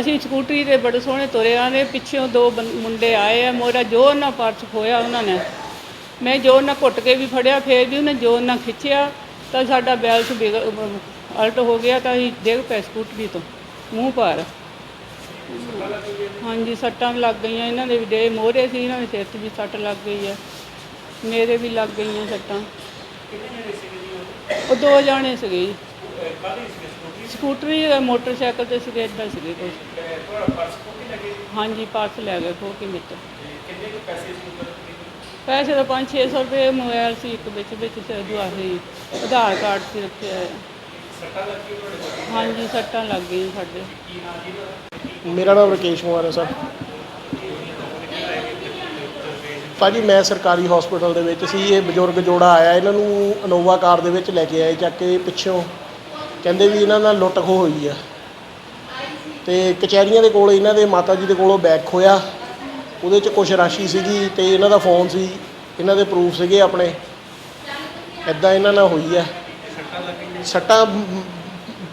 ਅਸੀਂ ਸਕੂਟਰੀ ਤੇ ਬੜੇ ਸੋਹਣੇ ਤੁਰੇ ਆਂਦੇ ਪਿੱਛੋਂ ਦੋ ਬੰ- ਮੁੰਡੇ ਆਏ ਆ, ਮੋਰਾ ਜੋਰ ਨਾਲ ਪਰਸ ਖੋਇਆ ਉਹਨਾਂ ਨੇ। ਮੈਂ ਜੋਰ ਨਾਲ ਘੁੱਟ ਕੇ ਵੀ ਫੜਿਆ, ਫੇਰ ਵੀ ਉਹਨੇ ਜੋਰ ਨਾਲ ਖਿੱਚਿਆ, ਤਾਂ ਸਾਡਾ ਬੈਲਸ ਬਿਗ ਅਲਟ ਹੋ ਗਿਆ, ਤਾਂ ਅਸੀਂ ਡਿੱਗ ਪਏ ਸਕੂਟਰੀ ਤੋਂ, ਮੂੰਹ ਪਰ ਹਾਂਜੀ, ਸੱਟਾਂ ਵੀ ਲੱਗ ਗਈਆਂ ਇਹਨਾਂ ਦੇ ਵੀ ਡੇ ਮੋਹਰੇ ਸੀ, ਇਹਨਾਂ ਦੇ ਸਿਰ 'ਚ ਵੀ ਸੱਟ ਲੱਗ ਗਈ ਹੈ ਮੇਰੇ ਵੀ ਲੱਗ ਗਈਆਂ ਸੱਟਾਂ। ਉਹ ਦੋ ਜਾਣੇ ਸੀਗੇ ਜੀ। ਸਕੂਟਰੀ ਅ, ਮੋਟਰਸਾਈਕਲ ਤੇ ਸੀਗੇ ਏਦਾਂ ਸੀਗੇ ਕੁਛ। ਹਾਂਜੀ ਪਰਸ ਲੈ ਗਏ ਖੋ ਕੇ ਵਿੱਚ ਪੈਸੇ ਤਾਂ 5-600 ਰੁਪਏ ਮੋਬਾਈਲ ਸੀ ਇੱਕ ਵਿੱਚ ਵਿੱਚ ਤੇ ਦੁਆ ਸੀ ਆਧਾਰ ਕਾਰਡ ਸੀ ਰੱਖਿਆ ਹੈ ਹਾਂਜੀ ਸੱਟਾਂ ਲੱਗ ਗਈਆਂ ਸਾਡੇ। ਮੇਰਾ ਨਾਮ ਰਕੇਸ਼ ਕੁਮਾਰ ਹੈ ਸਰ। ਭਾਜੀ ਮੈਂ ਸਰਕਾਰੀ ਹਸਪੀਟਲ ਦੇ ਵਿੱਚ ਸੀ ਇਹ ਬਜ਼ੁਰਗ ਜੋੜਾ ਆਇਆ ਇਹਨਾਂ ਨੂੰ ਇਨੋਵਾ ਕਾਰ ਦੇ ਵਿੱਚ ਲੈ ਕੇ ਆਏ ਚੱਕ ਕੇ ਪਿੱਛੋਂ ਕਹਿੰਦੇ ਵੀ ਇਹਨਾਂ ਨਾਲ ਲੁੱਟ ਖੋਹ ਹੋਈ ਆ। ਤੇ ਕਚਹਿਰੀਆਂ ਦੇ ਕੋਲ ਇਹਨਾਂ ਦੇ ਮਾਤਾ ਜੀ ਦੇ ਕੋਲੋਂ ਬੈਗ ਖੋਇਆ ਉਹਦੇ 'ਚ ਕੁਝ ਰਾਸ਼ੀ ਸੀਗੀ ਤੇ ਇਹਨਾਂ ਦਾ ਫੋਨ ਸੀ। ਇਹਨਾਂ ਦੇ ਪ੍ਰੂਫ ਸੀਗੇ ਆਪਣੇ। ਐਦਾਂ ਇਹਨਾਂ ਨਾਲ ਹੋਈ ਆ। ਸੱਟਾਂ ਮ,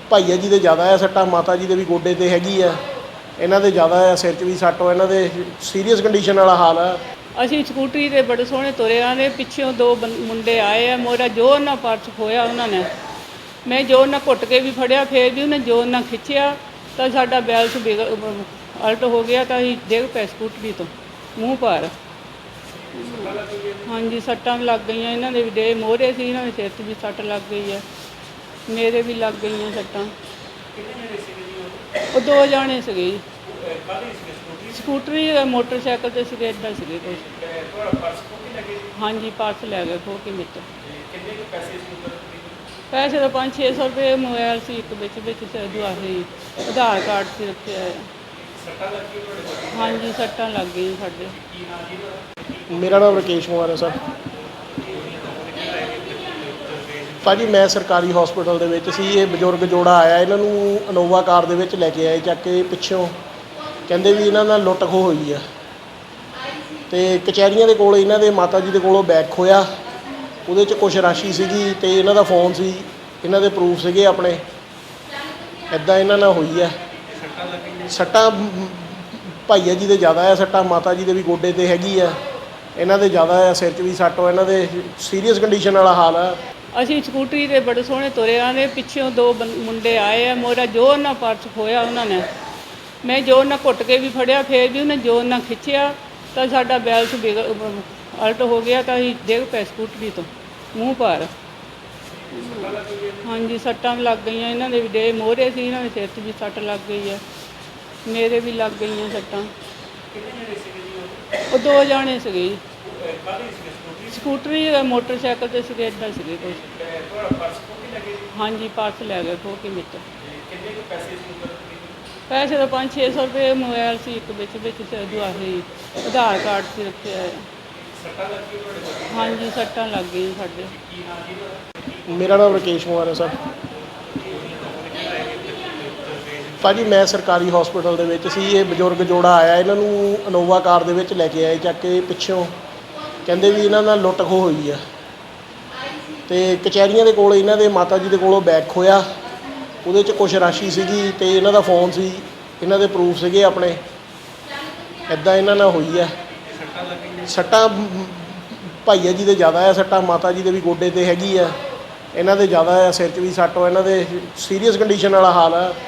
ਭਾਈਆ ਜੀ ਦੇ ਜ਼ਿਆਦਾ ਆ ਸੱਟਾਂ ਮਾਤਾ ਜੀ ਦੇ ਵੀ ਗੋਡੇ ਤੇ ਹੈਗੀ ਆ। ਇਹਨਾਂ ਦੇ ਜ਼ਿਆਦਾ ਆ ਸਿਰ 'ਚ ਵੀ ਸੱਟ ਹੋ ਇਹਨਾਂ ਦੇ ਸੀਰੀਅਸ ਕੰਡੀਸ਼ਨ ਵਾਲਾ ਹਾਲ ਆ। ਅਸੀਂ ਸਕੂਟਰੀ ਤੇ ਬੜੇ ਸੋਹਣੇ ਤੁਰੇ ਆਂਦੇ। ਪਿੱਛੋਂ ਦੋ ਮੁੰਡੇ ਆਏ ਆ। ਮੋਰਾ ਜੋ ਉਹਨਾਂ ਪਰਸ ਖੋਇਆ ਉਹਨਾਂ ਨੇ। ਮੈਂ ਜੋਰ ਨਾਲ ਘੁੱਟ ਕੇ ਵੀ ਫੜਿਆ, ਫੇਰ ਵੀ ਉਹਨੇ ਜੋਰ ਨਾਲ ਖਿੱਚਿਆ, ਤਾਂ ਸਾਡਾ ਬੈਲਸ ਬਿਗ ਅਲਟ ਹੋ ਗਿਆ, ਤਾਂ ਅਸੀਂ ਡਿੱਗ ਪਏ ਸਕੂਟਰੀ ਤੋਂ, ਮੂੰਹ ਪਰ ਹਾਂਜੀ, ਸੱਟਾਂ ਵੀ ਲੱਗ ਗਈਆਂ, ਇਹਨਾਂ ਦੇ ਵੀ ਡੇ ਮੋਹਰੇ ਸੀ, ਇਹਨਾਂ ਦੇ ਸਿਰ 'ਚ ਵੀ ਸੱਟ ਲੱਗ ਗਈ ਹੈ। ਮੇਰੇ ਵੀ ਲੱਗ ਗਈਆਂ ਸੱਟਾਂ। ਉਹ ਦੋ ਜਾਣੇ ਸੀਗੇ ਜੀ। ਸਕੂਟਰੀ ਮੋਟਰਸਾਈਕਲ ਤੇ ਸੀਗੇ, ਏਦਾਂ ਸੀਗੇ ਕੁਛ ਹਾਂਜੀ, ਪਰਸ ਲੈ ਗਏ ਖੋ ਕੇ ਵਿੱਚ ਪੈਸੇ ਤਾਂ 5-600 ਰੁਪਏ ਮੋਬਾਈਲ ਸੀ ਇੱਕ ਵਿੱਚ ਵਿੱਚ ਤੇ ਦੁਆ ਸੀ ਆਧਾਰ ਕਾਰਡ ਸੀ ਰੱਖਿਆ ਹੈ ਹਾਂਜੀ ਸੱਟਾਂ ਲੱਗ ਗਈਆਂ ਸਾਡੇ। ਮੇਰਾ ਨਾਮ ਰਕੇਸ਼ ਕੁਮਾਰ ਹੈ ਸਰ। ਭਾਜੀ ਮੈਂ ਸਰਕਾਰੀ ਹਸਪੀਟਲ ਦੇ ਵਿੱਚ ਸੀ ਇਹ ਬਜ਼ੁਰਗ ਜੋੜਾ ਆਇਆ ਇਹਨਾਂ ਨੂੰ ਇਨੋਵਾ ਕਾਰ ਦੇ ਵਿੱਚ ਲੈ ਕੇ ਆਏ ਚੱਕ ਕੇ ਪਿੱਛੋਂ। ਕਹਿੰਦੇ ਵੀ ਇਹਨਾਂ ਨਾਲ ਲੁੱਟ ਖੋਹ ਹੋਈ ਆ। ਤੇ ਕਚਹਿਰੀਆਂ ਦੇ ਕੋਲ ਇਹਨਾਂ ਦੇ ਮਾਤਾ ਜੀ ਦੇ ਕੋਲੋਂ ਬੈਗ ਖੋਇਆ ਉਹਦੇ 'ਚ ਕੁਝ ਰਾਸ਼ੀ ਸੀਗੀ ਤੇ ਇਹਨਾਂ ਦਾ ਫੋਨ ਸੀ, ਇਹਨਾਂ ਦੇ ਪ੍ਰੂਫ ਸੀਗੇ ਆਪਣੇ। ਐਦਾਂ ਇਹਨਾਂ ਨਾਲ ਹੋਈ ਹੈ ਸੱਟਾਂ ਭਾਈਆ ਜੀ ਦੇ ਜ਼ਿਆਦਾ ਆ, ਸੱਟਾਂ ਮਾਤਾ ਜੀ ਦੇ ਵੀ ਗੋਡੇ ਤੇ ਹੈਗੀ ਆ। ਇਹਨਾਂ ਦੇ ਜ਼ਿਆਦਾ ਆ, ਸਿਰ 'ਚ ਵੀ ਸੱਟ ਹੋ ਇਹਨਾਂ ਦੇ ਸੀਰੀਅਸ ਕੰਡੀਸ਼ਨ ਵਾਲਾ ਹਾਲ ਆ। ਅਸੀਂ ਸਕੂਟਰੀ ਤੇ ਬੜੇ ਸੋਹਣੇ ਤੁਰੇ ਆਂਦੇ, ਪਿੱਛੋਂ ਦੋ ਮੁੰਡੇ ਆਏ ਆ ਮੋਰਾ ਜੋਰ ਨਾਲ ਪਰਸ ਖੋਇਆ ਉਹਨਾਂ ਨੇ। ਮੈਂ ਜੋਰ ਨਾਲ ਘੁੱਟ ਕੇ ਵੀ ਫੜਿਆ, ਫੇਰ ਵੀ ਉਹਨੇ ਜੋਰ ਨਾਲ ਖਿੱਚਿਆ, ਤਾਂ ਸਾਡਾ ਬੈਲਸ ਅਲਟ ਹੋ ਗਿਆ ਤਾਂ ਅਸੀਂ ਡਿੱਗ ਪਏ ਸਕੂਟਰੀ ਤੋਂ, ਮੂੰਹ ਪਰ ਹਾਂਜੀ, ਸੱਟਾਂ ਵੀ ਲੱਗ ਗਈਆਂ, ਇਹਨਾਂ ਦੇ ਵੀ ਡੇ ਮੋਹਰੇ ਸੀ, ਇਹਨਾਂ ਦੇ ਸਿਰ 'ਚ ਵੀ ਸੱਟ ਲੱਗ ਗਈ ਹੈ। ਮੇਰੇ ਵੀ ਲੱਗ ਗਈਆਂ ਸੱਟਾਂ। ਉਹ ਦੋ ਜਾਣੇ ਸੀਗੇ ਜੀ। ਸਕੂਟਰੀ ਮੋਟਰਸਾਈਕਲ ਤੇ ਸੀਗੇ, ਏਦਾਂ ਸੀਗੇ ਕੁਛ ਹਾਂਜੀ, ਪਰਸ ਲੈ ਗਏ, ਖੋ ਕੇ ਵਿੱਚ ਪੈਸੇ ਤਾਂ 5-600 ਰੁਪਏ ਮੋਬਾਈਲ ਸੀ, ਇੱਕ ਵਿੱਚ ਵਿੱਚ, ਤੇ ਆਧਾਰ ਕਾਰਡ ਸੀ, ਰੱਖਿਆ ਹੈ ਹਾਂਜੀ, ਸੱਟਾਂ ਲੱਗ ਗਈ ਸਾਡੇ। ਮੇਰਾ ਨਾਮ ਰਕੇਸ਼ ਕੁਮਾਰ ਹੈ, ਸਰ। ਭਾਜੀ, ਮੈਂ ਸਰਕਾਰੀ ਹਸਪੀਟਲ ਦੇ ਵਿੱਚ ਸੀ। ਇਹ ਬਜ਼ੁਰਗ ਜੋੜਾ ਆਇਆ, ਇਹਨਾਂ ਨੂੰ ਇਨੋਵਾ ਕਾਰ ਦੇ ਵਿੱਚ ਲੈ ਕੇ ਆਏ, ਚੱਕ ਕੇ ਪਿੱਛੋਂ। ਕਹਿੰਦੇ ਵੀ ਇਹਨਾਂ ਨਾਲ ਲੁੱਟ ਖੋਹ ਹੋਈ ਆ। ਤੇ ਕਚਹਿਰੀਆਂ ਦੇ ਕੋਲ ਇਹਨਾਂ ਦੇ ਮਾਤਾ ਜੀ ਦੇ ਕੋਲੋਂ ਬੈਗ ਖੋਇਆ ਉਹਦੇ 'ਚ ਕੁਝ ਰਾਸ਼ੀ ਸੀਗੀ ਤੇ ਇਹਨਾਂ ਦਾ ਫੋਨ ਸੀ। ਇਹਨਾਂ ਦੇ ਪ੍ਰੂਫ ਸੀਗੇ ਆਪਣੇ। ਐਦਾਂ ਇਹਨਾਂ ਨਾਲ ਹੋਈ ਆ। ਸੱਟਾਂ ਭਾਈਆ ਜੀ ਦੇ ਜ਼ਿਆਦਾ ਆ, ਸੱਟਾਂ ਮਾਤਾ ਜੀ ਦੇ ਵੀ ਗੋਡੇ ਤੇ ਹੈਗੀ ਆ। ਇਹਨਾਂ ਦੇ ਜ਼ਿਆਦਾ ਆ, ਸਿਰ 'ਚ ਵੀ ਸੱਟ ਹੋ ਇਹਨਾਂ ਦੇ ਸੀਰੀਅਸ ਕੰਡੀਸ਼ਨ ਵਾਲਾ ਹਾਲ ਆ।